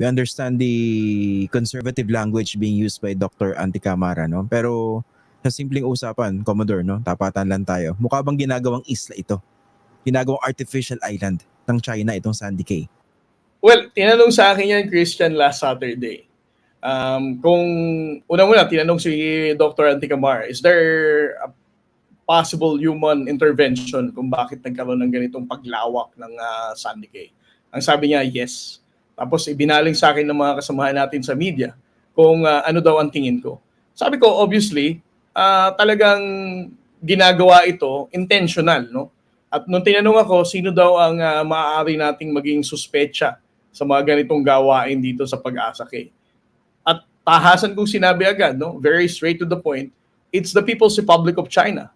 we understand the conservative language being used by Dr. Anticamara, no? Pero sa simpleng usapan, Commodore, no? Tapatan lang tayo. Mukha bang ginagawang isla ito? Ginagawang artificial island ng China itong Sandy Cay. Well, tinanong sa akin yan, Christian, last Saturday. Um, kung una-una, tinanong si Dr. Anticamar, is there a possible human intervention kung bakit nagkaroon ng ganitong paglawak ng uh, Sandy Cay? Ang sabi niya, yes. Tapos ibinaling sa akin ng mga kasamahan natin sa media kung ah, ano daw ang tingin ko. Sabi ko, obviously, ah, talagang ginagawa ito intentional, no? At nung tinanong ako, sino daw ang ah, maaari nating maging suspecha sa mga ganitong gawain dito sa Pag-asa K. At tahasan kong sinabi agad, no? very straight to the point, it's the People's Republic of China.